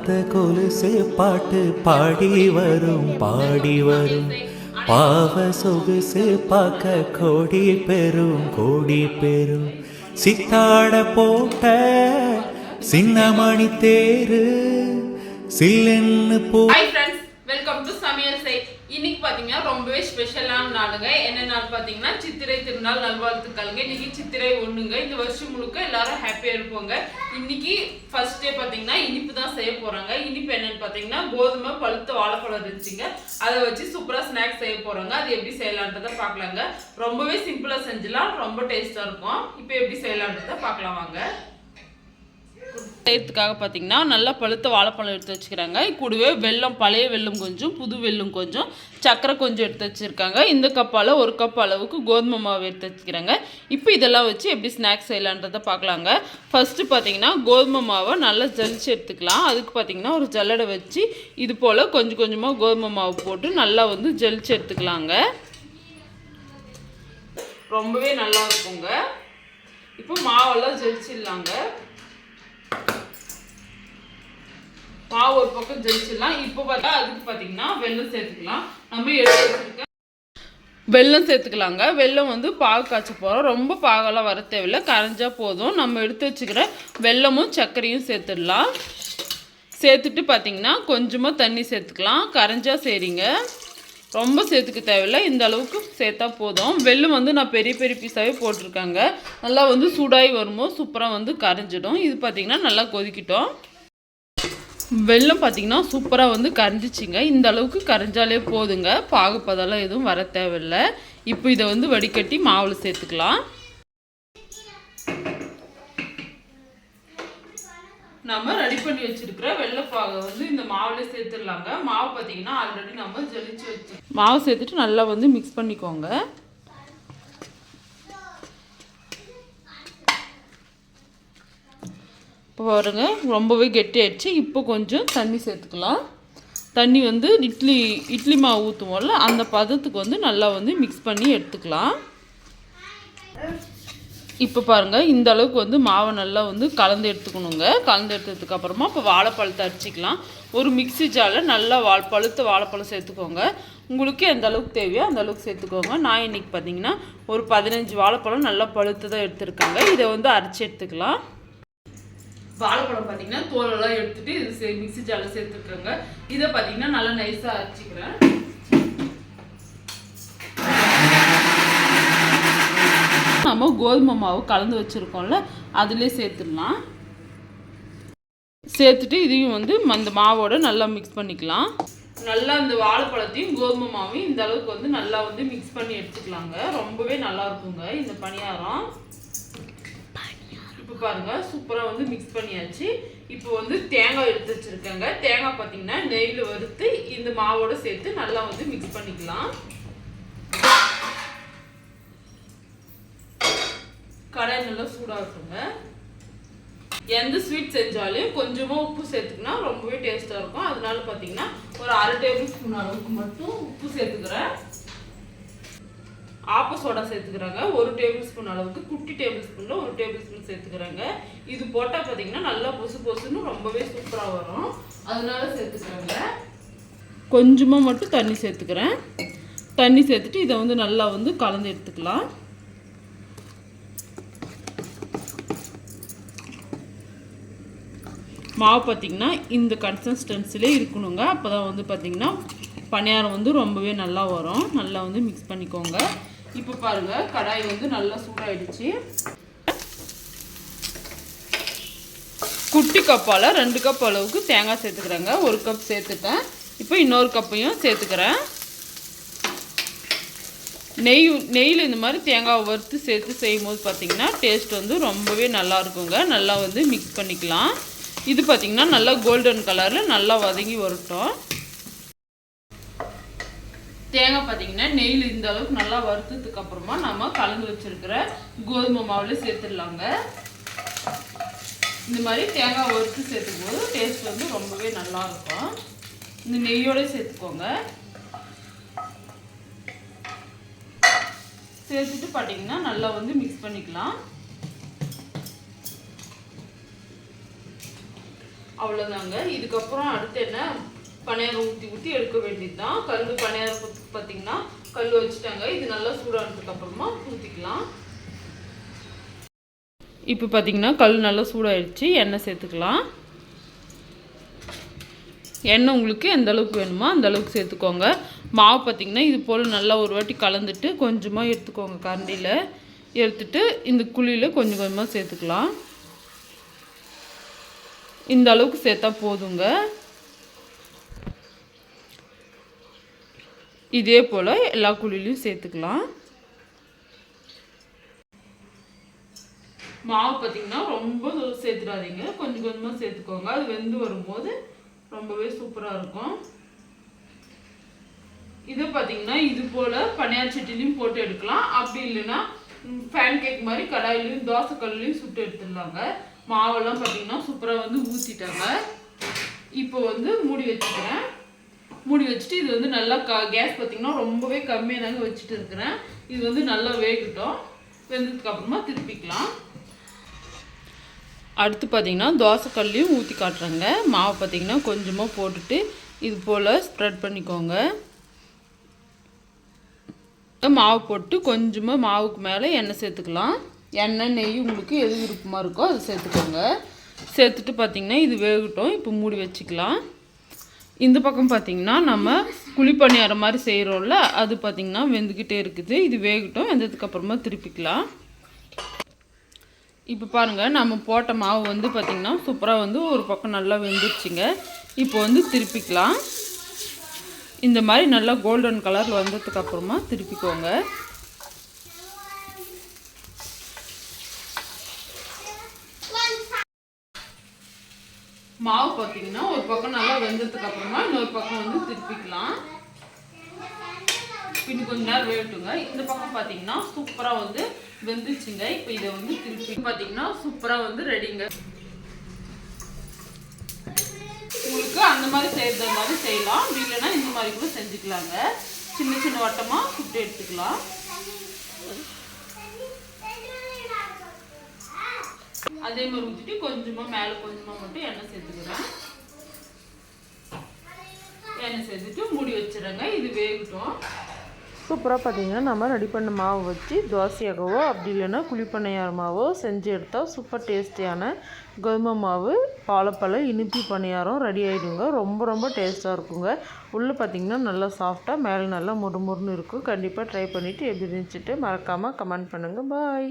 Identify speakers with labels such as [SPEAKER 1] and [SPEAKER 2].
[SPEAKER 1] பாத கொலுசு பாட்டு பாடி வரும் பாடி வரும். பாவ சொகுசு பார்க்க கோடி பெரும் கோடி பெரும் சித்தாட போட்ட சின்னமணி தேரு சில்லென்னு போ
[SPEAKER 2] ஹாய் சமையல் செய் இன்னைக்கு பார்த்தீங்கன்னா ரொம்பவே ஸ்பெஷலான நாளுங்க. என்ன நாள் பார்த்தீங்கன்னா சித்திரை திருநாள் நல்வாழ்த்துக்கள்ங்க. இன்னைக்கு சித்திரை ஒண்ணுங்க. இந்த வருஷம் முழுக்க எல்லாரும் ஹாப்பியாக இருப்போங்க. இன்னைக்கு ஃபர்ஸ்ட் டே பார்த்தீங்கன்னா இனிப்பு தான் செய்ய போறாங்க. இனிப்பு என்னன்னு பார்த்தீங்கன்னா கோதுமை பழுத்த வாழைப்பழம் இருந்துச்சுங்க. அதை வச்சு சூப்பராக ஸ்நாக்ஸ் செய்ய போறாங்க. அது எப்படி செய்யலான்றதை பார்க்கலாங்க. ரொம்பவே சிம்பிளாக செஞ்சலாம் ரொம்ப டேஸ்ட்டாக இருக்கும். இப்போ எப்படி செய்யலான்றதை பார்க்கலாம் வாங்க. செய்யறதுக்காக பார்த்தீங்கன்னா நல்லா பழுத்த வாழைப்பழம் எடுத்து வச்சுக்கிறாங்க. கூடவே வெல்லம் பழைய வெள்ளம் கொஞ்சம் புது வெள்ளம் கொஞ்சம் சக்கரை கொஞ்சம் எடுத்து வச்சுருக்காங்க. இந்த கப்பால் ஒரு கப் அளவுக்கு கோதுமை மாவு எடுத்து வச்சுக்கிறாங்க. இப்போ இதெல்லாம் வச்சு எப்படி ஸ்நாக்ஸ் செய்யலான்றதை பார்க்கலாங்க. ஃபஸ்ட்டு பார்த்தீங்கன்னா கோதுமை மாவை நல்லா ஜலிச்சு எடுத்துக்கலாம். அதுக்கு பார்த்தீங்கன்னா ஒரு ஜல்லடை வச்சு இது போல் கொஞ்சம் கொஞ்சமாக கோதுமை மாவு போட்டு நல்லா வந்து ஜலிச்சு எடுத்துக்கலாங்க. ரொம்பவே நல்லா இருக்குங்க. இப்போ மாவெல்லாம் ஜெலிச்சிடலாங்க. மாவு ஒரு பக்கம் ஜெயிச்சிடலாம். இப்போ பார்த்தா அதுக்கு பார்த்தீங்கன்னா வெல்லம் சேர்த்துக்கலாம். நம்ம எடுத்து வச்சிருக்க வெல்லம் சேர்த்துக்கலாங்க. வெல்லம் வந்து பாகு காய்ச்ச போகிறோம் ரொம்ப பாகெல்லாம் வர தேவையில்லை. கரைஞ்சால் போதும். நம்ம எடுத்து வச்சுக்கிற வெல்லமும் சர்க்கரையும் சேர்த்துடலாம். சேர்த்துட்டு பார்த்தீங்கன்னா கொஞ்சமாக தண்ணி சேர்த்துக்கலாம். கரைஞ்சா சரிங்க ரொம்ப சேர்த்துக்க தேவையில்லை. இந்த அளவுக்கு சேர்த்தா போதும். வெல்லம் வந்து நான் பெரிய பெரிய பீஸாகவே போட்டிருக்காங்க. நல்லா வந்து சூடாகி வரும்போது சூப்பராக வந்து கரைஞ்சிடும். இது பார்த்திங்கன்னா நல்லா கொதிக்கிட்டோம். வெள்ளம் பார்த்தீங்கன்னா சூப்பராக வந்து கரைஞ்சிச்சிங்க. இந்த அளவுக்கு கரைஞ்சாலே போதுங்க. பாகுப்பதெல்லாம் எதுவும் வர தேவையில்லை. இப்போ இதை வந்து வடிகட்டி மாவில் சேர்த்துக்கலாம். நம்ம ரெடி பண்ணி வச்சிருக்கிற வெள்ளைப்பாகை வந்து இந்த மாவுல சேர்த்துடலாங்க. மாவு பார்த்தீங்கன்னா ஆல்ரெடி நம்ம ஜலிச்சு வச்சு மாவு சேர்த்துட்டு நல்லா வந்து மிக்ஸ் பண்ணிக்கோங்க. இப்போ பாருங்க ரொம்பவே கெட்டியாயிடுச்சு. இப்போ கொஞ்சம் தண்ணி சேர்த்துக்கலாம். தண்ணி வந்து இட்லி இட்லி மாவு ஊற்றுவோம்ல அந்த பதத்துக்கு வந்து நல்லா வந்து மிக்ஸ் பண்ணி எடுத்துக்கலாம். இப்போ பாருங்கள் இந்த அளவுக்கு வந்து மாவை நல்லா வந்து கலந்து எடுத்துக்கணுங்க. கலந்து எடுத்ததுக்கு அப்புறமா இப்போ வாழைப்பழத்தை அரிச்சிக்கலாம் ஒரு மிக்ஸி ஜாரில் நல்லா வாழ் பழுத்த வாழைப்பழம் சேர்த்துக்கோங்க. உங்களுக்கு எந்த அளவுக்கு தேவையோ அந்த அளவுக்கு சேர்த்துக்கோங்க. நான் இன்னைக்கு பார்த்தீங்கன்னா ஒரு பதினஞ்சு வாழைப்பழம் நல்லா பழுத்து தான் எடுத்துருக்காங்க. இதை வந்து அரைச்சி எடுத்துக்கலாம். வாழைப்பழம் பார்த்தீங்கன்னா தோலெல்லாம் எடுத்துட்டு இது சே மிக்ஸி ஜாரில் சேர்த்துருக்காங்க இதை பார்த்தீங்கன்னா நல்லா நைஸாக அரைச்சிக்கிறேன். நம்ம கோதுமை மாவு கலந்து வச்சுருக்கோம்ல அதிலே சேர்த்துடலாம். சேர்த்துட்டு இதையும் வந்து அந்த மாவோட நல்லா மிக்ஸ் பண்ணிக்கலாம். நல்லா இந்த வாழைப்பழத்தையும் கோதுமை மாவையும் இந்த அளவுக்கு வந்து நல்லா வந்து மிக்ஸ் பண்ணி எடுத்துக்கலாங்க. ரொம்பவே நல்லா இருக்குங்க இந்த பணியாரம். பாருங்க சூப்பராக வந்து மிக்ஸ் பண்ணியாச்சு. இப்போ வந்து தேங்காய் எடுத்து வச்சுருக்கேங்க. தேங்காய் பார்த்தீங்கன்னா நெய்யில் வறுத்து இந்த மாவோட சேர்த்து நல்லா வந்து மிக்ஸ் பண்ணிக்கலாம். கடாய் நல்லா சூடாக இருக்குங்க எந்த ஸ்வீட் செஞ்சாலும் கொஞ்சமாக உப்பு சேர்த்துக்கினா ரொம்பவே டேஸ்ட்டாக இருக்கும். அதனால பார்த்தீங்கன்னா ஒரு அரை டேபிள் ஸ்பூன் அளவுக்கு மட்டும் உப்பு சேர்த்துக்கிறேன். ஆப்ப சோடா சேர்த்துக்கிறாங்க. ஒரு டேபிள் ஸ்பூன் அளவுக்கு குட்டி டேபிள் ஸ்பூனில் ஒரு டேபிள் ஸ்பூன் சேர்த்துக்கிறாங்க. இது போட்டால் பார்த்தீங்கன்னா நல்லா பொசு பொசுன்னு ரொம்பவே சூப்பராக வரும். அதனால சேர்த்துக்கிறாங்க. கொஞ்சமாக மட்டும் தண்ணி சேர்த்துக்கிறேன். தண்ணி சேர்த்துட்டு இதை வந்து நல்லா வந்து கலந்து எடுத்துக்கலாம். மாவு பார்த்திங்கன்னா இந்த கன்சிஸ்டன்சிலே இருக்கணுங்க. அப்போ தான் வந்து பார்த்திங்கன்னா பணியாரம் வந்து ரொம்பவே நல்லா வரும். நல்லா வந்து மிக்ஸ் பண்ணிக்கோங்க. இப்போ பாருங்கள் கடாய் வந்து நல்லா சூடாயிடுச்சு. குட்டி கப்பால் ரெண்டு கப் அளவுக்கு தேங்காய் சேர்த்துக்கிறேங்க. ஒரு கப் சேர்த்துட்டேன். இப்போ இன்னொரு கப்பையும் சேர்த்துக்கிறேன். நெய் நெய்யில் இந்த மாதிரி தேங்காய் வறுத்து சேர்த்து செய்யும் போது பார்த்திங்கன்னா டேஸ்ட் வந்து ரொம்பவே நல்லா இருக்குங்க. நல்லா வந்து மிக்ஸ் பண்ணிக்கலாம். இது பார்த்திங்கன்னா நல்லா கோல்டன் கலரில் நல்லா வதங்கி வரட்டும். தேங்காய் பார்த்தீங்கன்னா நெய்யில் இந்த அளவுக்கு நல்லா வறுத்ததுக்கு அப்புறமா நம்ம கலந்து வச்சிருக்கிற கோதுமை மாவில் சேர்த்துடலாங்க. இந்த மாதிரி தேங்காய் வறுத்து சேர்த்துக்கும் போது டேஸ்ட் வந்து ரொம்பவே நல்லா இருக்கும். இந்த நெய்யோட சேர்த்துக்கோங்க. சேர்த்துட்டு பார்த்தீங்கன்னா நல்லா வந்து மிக்ஸ் பண்ணிக்கலாம். அவ்வளோதாங்க இதுக்கப்புறம் அடுத்து என்ன? பணியாரம் ஊற்றி ஊற்றி எடுக்க வேண்டியது தான் கல் பணியாரம் பார்த்தீங்கன்னா கல் வச்சுட்டாங்க. இது நல்லா சூடானதுக்கு அப்புறமா ஊற்றிக்கலாம் இப்போ பார்த்தீங்கன்னா கல் நல்லா சூடாயிடுச்சு. எண்ணெய் சேர்த்துக்கலாம். எண்ணெய் உங்களுக்கு எந்த அளவுக்கு வேணுமோ அந்த அளவுக்கு சேர்த்துக்கோங்க. மாவு பார்த்தீங்கன்னா இது போல் நல்லா ஒரு வாட்டி கலந்துட்டு கொஞ்சமாக எடுத்துக்கோங்க கரண்டியில். எடுத்துட்டு இந்த குழியில் கொஞ்சம் கொஞ்சமாக சேர்த்துக்கலாம். இந்த அளவுக்கு சேர்த்தா போதுங்க. இதே போல் எல்லா குழிலையும் சேர்த்துக்கலாம். மாவு பார்த்திங்கன்னா ரொம்ப சேர்த்துடாதீங்க. கொஞ்சம் கொஞ்சமாக சேர்த்துக்கோங்க. அது வெந்து வரும்போது ரொம்பவே சூப்பராக இருக்கும். இது பார்த்தீங்கன்னா இது போல் பனியார் சட்டிலையும் போட்டு எடுக்கலாம். அப்படி இல்லைன்னா ஃபேன் கேக் மாதிரி கடாயிலையும் தோசைக்கல்லையும் சுட்டு எடுத்துடலாங்க. மாவெல்லாம் பார்த்தீங்கன்னா சூப்பராக வந்து ஊற்றிட்டாங்க இப்போ வந்து மூடி வச்சுக்கிறேன். மூடி வச்சுட்டு இது வந்து நல்லா கா கேஸ் பார்த்தீங்கன்னா ரொம்பவே கம்மியாக தாங்க வச்சுட்டு இருக்கிறேன். இது வந்து நல்லா வேகட்டும். வெந்ததுக்கு அப்புறமா திருப்பிக்கலாம். அடுத்து பார்த்தீங்கன்னா தோசைக்கல்லையும் ஊற்றி காட்டுறேங்க. மாவு பார்த்தீங்கன்னா கொஞ்சமாக போட்டுட்டு இது போல் ஸ்ப்ரெட் பண்ணிக்கோங்க. மாவு போட்டு கொஞ்சமாக மாவுக்கு மேலே எண்ணெய் சேர்த்துக்கலாம். எண்ணெய் நெய் உங்களுக்கு எது விருப்பமாக இருக்கோ அதை சேர்த்துக்கோங்க. சேர்த்துட்டு பார்த்தீங்கன்னா இது வேகட்டும். இப்போ மூடி வச்சுக்கலாம். இந்த பக்கம் பார்த்தீங்கன்னா நம்ம குழிப்பணியாரம் மாதிரி செய்கிறோம்ல அது பார்த்தீங்கன்னா வெந்துக்கிட்டே இருக்குது. இது வேகட்டும் வெந்ததுக்கு அப்புறமா திருப்பிக்கலாம். இப்போ பாருங்கள் நம்ம போட்ட மாவு வந்து பார்த்திங்கன்னா சூப்பராக வந்து ஒரு பக்கம் நல்லா வெந்துருச்சுங்க. இப்போ வந்து திருப்பிக்கலாம். இந்த மாதிரி நல்லா கோல்டன் கலரில் வந்ததுக்கு அப்புறமா திருப்பிக்கோங்க. மாவு பார்த்தீங்கன்னா ஒரு பக்கம் நல்லா வெந்ததுக்கு அப்புறமா இன்னொரு பக்கம் வந்து திருப்பிக்கலாம். இன்னும் கொஞ்ச நேரம் வேகட்டுங்க. இந்த பக்கம் பார்த்தீங்கன்னா சூப்பராக வந்து வெந்துச்சுங்க. இப்போ இதை வந்து திருப்பி பார்த்தீங்கன்னா சூப்பராக வந்து ரெடிங்க உங்களுக்கு அந்த மாதிரி செய்யறது மாதிரி செய்யலாம். அப்படி இல்லைன்னா இந்த மாதிரி கூட செஞ்சுக்கலாங்க. சின்ன சின்ன வட்டமாக சுட்டு எடுத்துக்கலாம். அதே மாதிரி ஊற்றிட்டு கொஞ்சமாக மேலே கொஞ்சமாக மட்டும் எண்ணெய் சேர்த்துக்கிறேன். எண்ணெய் சேர்த்துட்டு மூடி வச்சிடுறேங்க. இது வேகட்டும்.
[SPEAKER 3] சூப்பராக பார்த்தீங்கன்னா நம்ம ரெடி பண்ண மாவு வச்சு தோசையாகவோ அப்படி இல்லைன்னா குழிப்பணியாரமாவோ செஞ்சு எடுத்தால் சூப்பர் டேஸ்டியான கோதுமை மாவு பாலப்பழம் இனிப்பி பணியாரம் ரெடி ஆகிடுங்க ரொம்ப ரொம்ப டேஸ்ட்டாக இருக்குங்க. உள்ளே பார்த்தீங்கன்னா நல்லா சாஃப்டாக மேலே நல்லா முறுமுறுன்னு இருக்கும். கண்டிப்பாக ட்ரை பண்ணிவிட்டு எப்படி இருந்துச்சுட்டு மறக்காமல் கமெண்ட் பண்ணுங்கள் பாய்